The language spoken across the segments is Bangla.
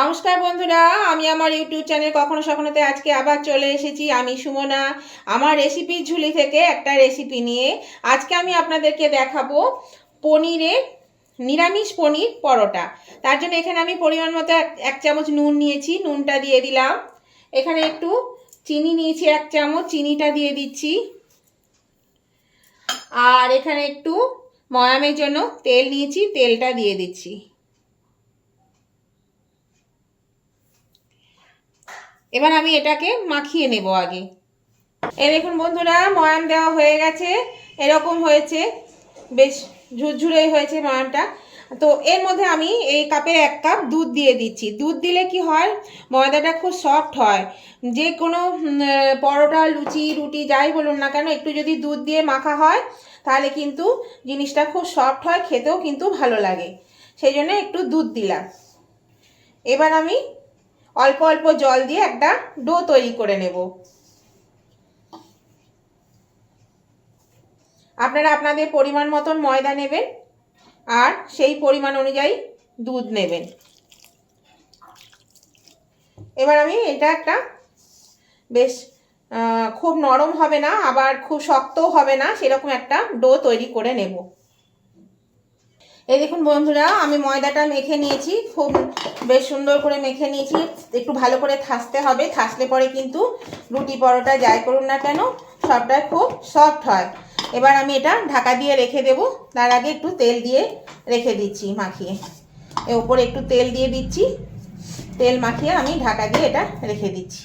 নমস্কার বন্ধুরা, আমি আমার ইউটিউব চ্যানেল কখনো সখনোতে আজকে আবার চলে এসেছি আমি সুমনা, আমার রেসিপির ঝুলি থেকে একটা রেসিপি নিয়ে। আজকে আমি আপনাদেরকে দেখাবো পনিরের নিরামিষ পনির পরোটা। তার জন্য এখানে আমি পরিমাণ মতো এক চামচ নুন নিয়েছি, নুনটা দিয়ে দিলাম। এখানে একটু চিনি নিয়েছি, এক চামচ, চিনিটা দিয়ে দিচ্ছি। আর এখানে একটু ময়ামের জন্য তেল নিয়েছি, তেলটা দিয়ে দিচ্ছি। এবার আমি এটাকে মাখিয়ে নেব আগে। এ দেখুন বন্ধুরা ময়াম দেওয়া হয়ে গেছে। এরকম হয়েছে। বেশ ঝুরঝুরে হয়েছে ময়ামটা তো এর মধ্যে আমি এই কাপের এক কাপ দুধ দিয়ে দিচ্ছি। দুধ দিলে কি হয়? ময়দাটা খুব সফট হয়। যে কোনো পরোটা, লুচি, রুটি, যাই বলুন না কেন, একটু যদি দুধ দিয়ে মাখা হয়, তাহলে কিন্তু জিনিসটা খুব সফট হয়, খেতেও কিন্তু ভালো লাগে। সেই জন্য একটু দুধ দিলাম। এবার আমি অল্প অল্প জল দিয়ে একটা ডো তৈরি করে নেব। আপনারা আপনাদের পরিমাণ মতন ময়দা নেবেন আর সেই পরিমাণ অনুযায়ী দুধ নেবেন। এবার আমি এটা একটা বেশ খুব নরম হবে না, আবার খুব শক্তও হবে না, সেরকম একটা ডো তৈরি করে নেব। এই দেখুন বন্ধুরা, আমি ময়দাটা মেখে নিয়েছি। খুব বেশ সুন্দর করে মেখে নিয়েছি। একটু ভালো করে থাসতে হবে। থাসলে পরে কিন্তু রুটি পরোটা যাই করুন না কেন, সবটাই খুব সফট হয়। এবার আমি এটা ঢাকা দিয়ে রেখে দেব। তার আগে একটু তেল দিয়ে রেখে দিচ্ছি মাখিয়ে। এর উপরে একটু তেল দিয়ে দিচ্ছি। তেল মাখিয়ে আমি ঢাকা দিয়ে এটা রেখে দিচ্ছি।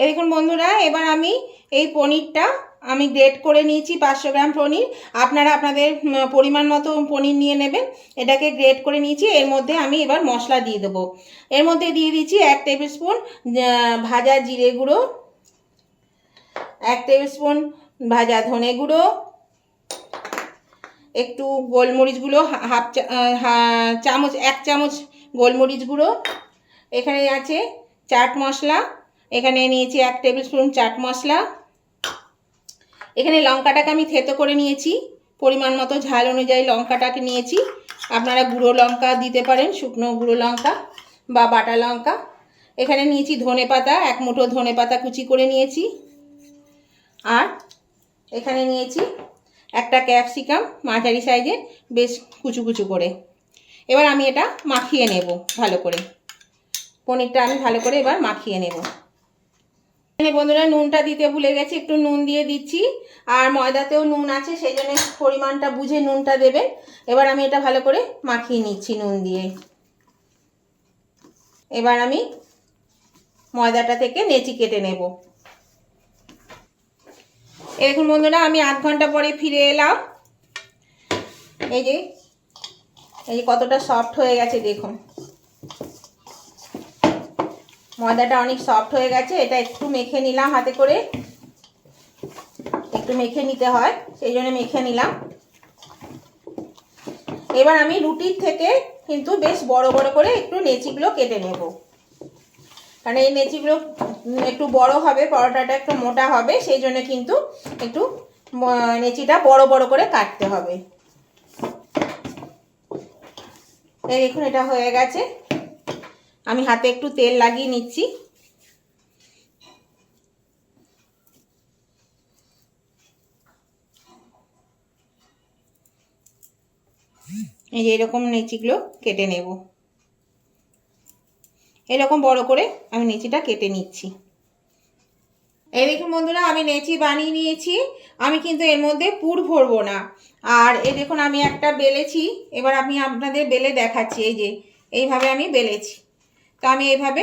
এই দেখুন বন্ধুরা, এবার আমি এই পনিরটা আমি গ্রেট করে নিয়েছি পাঁচশো গ্রাম পনির। আপনারা আপনাদের পরিমাণ মতো পনির নিয়ে নেবেন। এটাকে গ্রেট করে নিয়েছি। এর মধ্যে আমি এবার মশলা দিয়ে দেবো। এর মধ্যে দিয়ে দিচ্ছি এক টেবিল স্পুন ভাজা জিরে গুঁড়ো, এক টেবিল স্পুন ভাজা ধনে গুঁড়ো, একটু গোলমরিচ গুঁড়ো, হা- হাফ চামচ, এক চামচ গোলমরিচ গুঁড়ো। এখানে আছে চাট মশলা। এখানে নিয়েছি এক টেবিল স্পুন চাট মশলা। এখানে লঙ্কাটাকে আমি থেতো করে নিয়েছি। পরিমাণ মতো ঝাল অনুযায়ী লঙ্কাটাকে নিয়েছি। আপনারা গুঁড়ো লঙ্কা দিতে পারেন, শুকনো গুঁড়ো লঙ্কা বা বাটা লঙ্কা। এখানে নিয়েছি ধনে পাতা, এক মুঠো ধনে পাতা কুচি করে নিয়েছি। আর এখানে নিয়েছি একটা ক্যাপসিকাম মাঝারি সাইজের, বেশ কুচু কুচু করে। এবার আমি এটা মাখিয়ে নেব ভালো করে। পনিরটা আমি ভালো করে এবার মাখিয়ে নেব। এখানে বন্ধুরা নুনটা দিতে ভুলে গেছি, একটু নুন দিয়ে দিচ্ছি। আর ময়দাতেও নুন আছে, সেই জন্য পরিমাণটা বুঝে নুনটা দেবেন এবার আমি এটা ভালো করে মাখিয়ে নিচ্ছি নুন দিয়ে। এবার আমি ময়দাটা থেকে নেচি কেটে নেব। এই দেখুন বন্ধুরা, আমি আধ ঘণ্টা পরে ফিরে এলাম। এই যে এই যে কতটা সফট হয়ে গেছে, দেখুন। ময়দাটা অনেক সফট হয়ে গেছে, এটা একটু মেখে নিলাম হাতে করে। একটু মেখে নিতে হয়, সেই জন্য মেখে নিলাম। এবার আমি রুটির থেকে কিন্তু বেশ বড় বড় করে একটু নেচিগুলো কেটে নেব। কারণ এই নেচিগুলো একটু বড় হবে, পরোটাটা একটু মোটা হবে, সেই জন্য কিন্তু একটু নেচিটা বড় বড় করে কাটতে হবে। দেখুন, এটা হয়ে গেছে। আমি হাতে একটু তেল লাগিয়ে নিচ্ছি। এই যে এরকম নেচিগুলো কেটে নেব। এরকম বড় করে আমি নেচিটা কেটে নিচ্ছি। এই দেখুন বন্ধুরা, আমি নেচি বানিয়ে নিয়েছি। আমি কিন্তু এর মধ্যে পুর ভরবো না। আর এই দেখুন, আমি একটা বেলেছি। এবার আমি আপনাদের বেলে দেখাচ্ছি। এই যে, এইভাবে আমি বেলেছি। তো আমি এইভাবে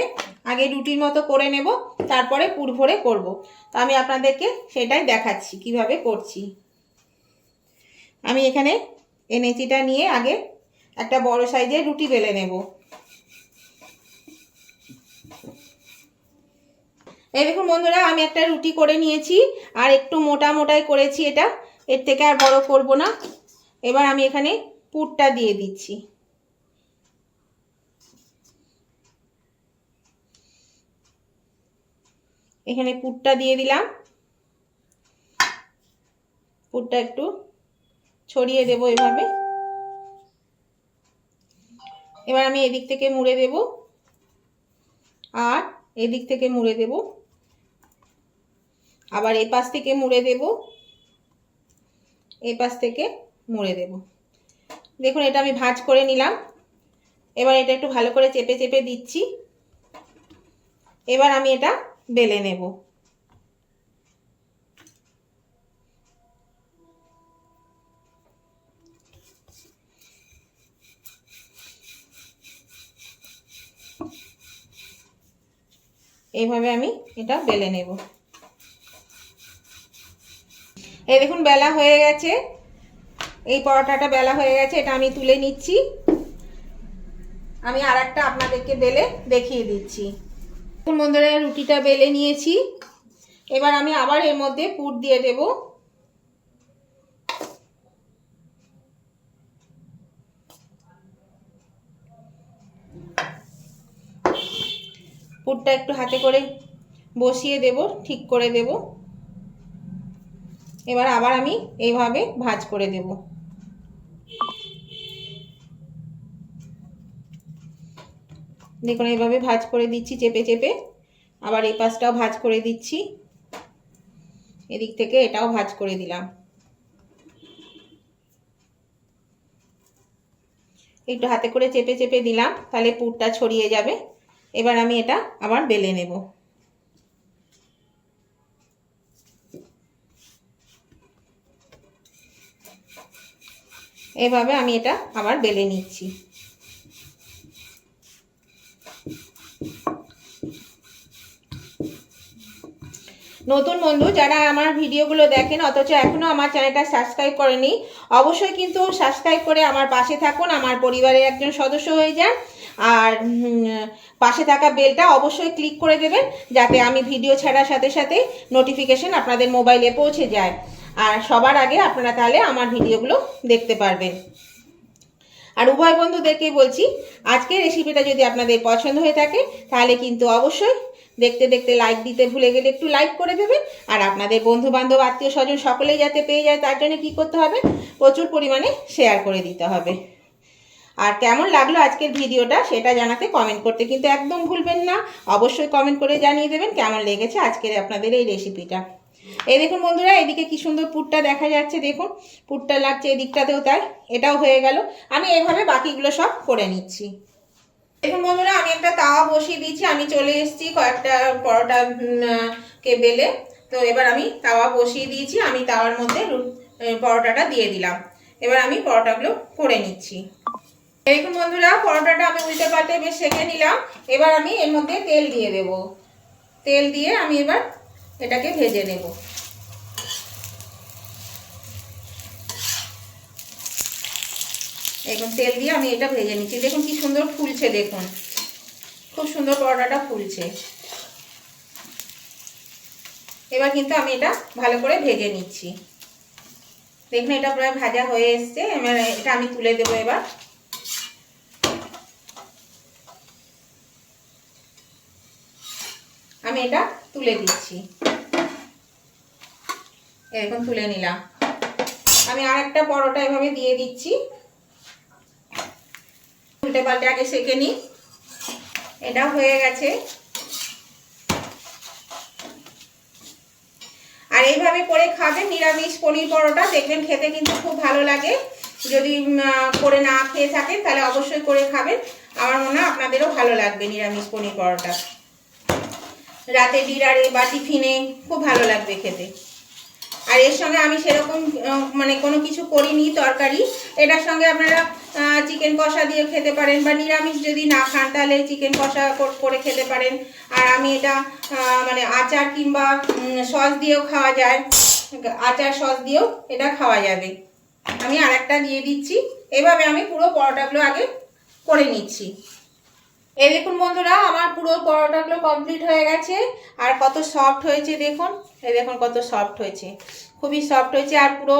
আগে রুটির মতো করে নেব, তারপরে পুর ভরে করব। তো আমি আপনাদেরকে সেটাই দেখাচ্ছি, কীভাবে করছি। আমি এখানে এনেচিটা নিয়ে আগে একটা বড় সাইজের রুটি বেলে নেব। এই দেখুন বন্ধুরা, আমি একটা রুটি করে নিয়েছি, আর একটু মোটা মোটাই করেছি এটা। এর থেকে আর বড় করব না। এবার আমি এখানে পুরটা দিয়ে দিচ্ছি। এখানে পুরটা দিয়ে দিলাম। পুরটা একটু ছড়িয়ে দেবো এভাবে। এবার আমি এদিক থেকে মুড়ে দেব আর এদিক থেকে মুড়ে দেব। আবার এ পাশ থেকে মুড়ে দেব। এই পাশ থেকে মুড়ে দেব। দেখুন, এটা আমি ভাঁজ করে নিলাম। এবার এটা একটু ভালো করে চেপে চেপে দিচ্ছি। এবার আমি এটা বেলে নেব। এইভাবে আমি এটা বেলে নেব। এই দেখুন, বেলা হয়ে গেছে। এই পরোটাটা বেলা হয়ে গেছে, এটা আমি তুলে নিচ্ছি। আমি আর একটা আপনাদেরকে বেলে দেখিয়ে দিচ্ছি। বন্ধুরা রুটিটা বেলে নিয়েছি। এবার আমি আবার এর মধ্যে পুর দিয়ে দেব। পুরটা একটু হাতে করে বসিয়ে দেব, ঠিক করে দেব। এবার আবার আমি এইভাবে ভাজ করে দেব। দেখুন, এইভাবে ভাজ করে দিচ্ছি, চেপে চেপে। আবার এই পাশটাও ভাজ করে দিচ্ছি। এদিক থেকে এটাও ভাজ করে দিলাম। একটু হাতে করে চেপে চেপে দিলাম, তাহলে পুরটা ছড়িয়ে যাবে। এবার আমি এটা আবার বেলে নেব। এভাবে আমি এটা আবার বেলে নিচ্ছি। নতুন বন্ধু যারা আমার ভিডিওগুলো দেখেন, অথচ এখনও আমার চ্যানেলটা সাবস্ক্রাইব করেনি, অবশ্যই কিন্তু সাবস্ক্রাইব করে আমার পাশে থাকুন, আমার পরিবারের একজন সদস্য হয়ে যান। আর পাশে থাকা বেলটা অবশ্যই ক্লিক করে দেবেন, যাতে আমি ভিডিও ছাড়ার সাথে সাথে নোটিফিকেশন আপনাদের মোবাইলে পৌঁছে যায়। আর সবার আগে আপনারা তাহলে আমার ভিডিওগুলো দেখতে পারবেন। আর উভয় বন্ধুদেরকেই বলছি, আজকের রেসিপিটা যদি আপনাদের পছন্দ হয়ে থাকে, তাহলে কিন্তু অবশ্যই দেখতে দেখতে লাইক দিতে ভুলে গেলে একটু লাইক করে দেবেন। আর আপনাদের বন্ধু বান্ধব আত্মীয় স্বজন সকলেই যাতে পেয়ে যায়, তার জন্য কী করতে হবে? প্রচুর পরিমাণে শেয়ার করে দিতে হবে। আর কেমন লাগল আজকের ভিডিওটা সেটা জানাতে কমেন্ট করতে কিন্তু একদম ভুলবেন না। অবশ্যই কমেন্ট করে জানিয়ে দেবেন কেমন লেগেছে আজকের আপনাদের এই রেসিপিটা এই দেখুন বন্ধুরা, এদিকে কি সুন্দর পুরটা দেখা যাচ্ছে, দেখুন। পুরটা লাগছে এদিকটাতেও তাই, এটাও হয়ে গেল। আমি এইভাবে বাকিগুলো সব করে নিচ্ছি। দেখুন বন্ধুরা, আমি একটা তাওয়া বসিয়ে দিয়েছি, আমি চলে এসেছি কয়েকটা পরোটা কে বেলে তো এবার আমি তাওয়া বসিয়ে দিয়েছি, আমি তাওয়ার মধ্যে পরোটাটা দিয়ে দিলাম। এবার আমি পরোটাগুলো করে নিচ্ছি। দেখুন বন্ধুরা, পরোটাটা আমি উল্টে পাল্টে বেশ সেঁকে নিলাম। এবার আমি এর মধ্যে তেল দিয়ে দেব। তেল দিয়ে আমি এবার এটাকে ভেজে নেব। দেখুন তেল দিয়ে আমি এটা ভেজে নিচ্ছি। দেখুন কি সুন্দর ফুলছে, দেখুন। খুব সুন্দর পরোটাটা ফুলছে। এবার কিন্তু আমি এটা ভালো করে ভেজে নিচ্ছি। দেখুন, এটা প্রায় ভাজা হয়ে এসছে। এবার এটা আমি তুলে দেবো এবার। আমি এটা তুলে দিচ্ছি। এরকম তুলে নিলাম। আমি আর একটা পরোটা এভাবে দিয়ে দিচ্ছি। উল্টে পাল্টে আগে সেঁকে নিই। এটা হয়ে গেছে। আর এইভাবে করে খাবেন, নিরামিষ পনির পরোটা। দেখবেন খেতে কিন্তু খুব ভালো লাগে। যদি করে না খেয়ে থাকেন, তাহলে অবশ্যই করে খাবেন। আমার মনে হয় আপনাদেরও ভালো লাগবে নিরামিষ পনির পরোটা। রাতে ডিনারে বা টিফিনে খুব ভালো লাগবে খেতে। আর এর সঙ্গে আমি সেরকম মানে কোনো কিছু করিনি তরকারি। এটার সঙ্গে আপনারা চিকেন কষা দিয়ে খেতে পারেন বা নিরামিষ যদি না খান তাহলে চিকেন কষা করে খেতে পারেন। আর আমি এটা মানে আচার কিংবা সস দিয়েও খাওয়া যায়। আচার সস দিয়েও এটা খাওয়া যাবে। আমি আরেকটা দিয়ে দিচ্ছি। এভাবে আমি পুরো পরোটাগুলো আগে করে নিচ্ছি। এই দেখুন বন্ধুরা, আমার পুরো পরোটাগুলো কমপ্লিট হয়ে গেছে। আর কত সফট হয়েছে দেখুন। এই দেখুন কত সফট হয়েছে। খুবই সফট হয়েছে আর পুরো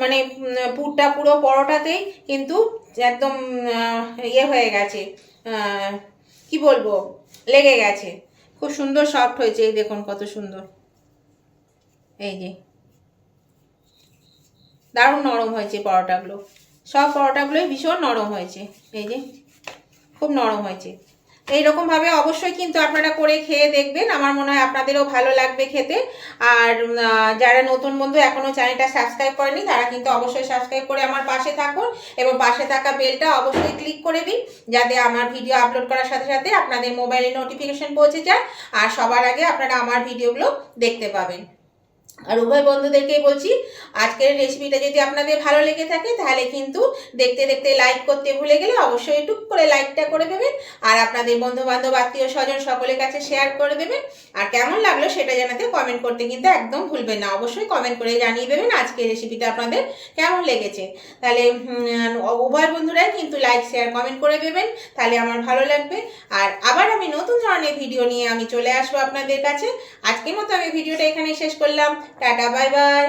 মানে পুরটা পুরো পরোটাতেই কিন্তু একদম ইয়ে হয়ে গেছে। কি বলব? লেগে গেছে। খুব সুন্দর সফট হয়েছে। এই দেখুন কত সুন্দর। এই যে। দারুণ নরম হয়েছে পরোটাগুলো। সব পরোটাগুলোই ভীষণ নরম হয়েছে। এই যে। খুব নরম হয়েছে। এইরকমভাবে অবশ্যই কিন্তু আপনারা করে খেয়ে দেখবেন। আমার মনে হয় আপনাদেরও ভালো লাগবে খেতে। আর যারা নতুন বন্ধু এখনও চ্যানেলটা সাবস্ক্রাইব করেনি তারা কিন্তু অবশ্যই সাবস্ক্রাইব করে আমার পাশে থাকুন এবং পাশে থাকা বেলটা অবশ্যই ক্লিক করে দিন, যাতে আমার ভিডিও আপলোড করার সাথে সাথে আপনাদের মোবাইলে নোটিফিকেশন পৌঁছে যায়। আর সবার আগে আপনারা আমার ভিডিওগুলো দেখতে পাবেন। আর উভয় বন্ধুদেরকেই বলছি, আজকের রেসিপিটা যদি আপনাদের ভালো লেগে থাকে, তাহলে কিন্তু দেখতে দেখতে লাইক করতে ভুলে গেলে অবশ্যই টুক করে লাইকটা করে দেবেন। আর আপনাদের বন্ধু বান্ধব আত্মীয় স্বজন সকলের কাছে শেয়ার করে দেবেন। আর কেমন লাগল সেটা জানাতে কমেন্ট করতে কিন্তু একদম ভুলবেন না। অবশ্যই কমেন্ট করে জানিয়ে দেবেন আজকের রেসিপিটা আপনাদের কেমন লেগেছে। তাহলে উভয় বন্ধুরাই কিন্তু লাইক শেয়ার কমেন্ট করে দেবেন। তাহলে আমার ভালো লাগবে। আর আবার আমি নতুন ধরনের ভিডিও নিয়ে আমি চলে আসব আপনাদের কাছে। আজকের মতো আমি ভিডিওটা এখানে শেষ করলাম। Tata bye bye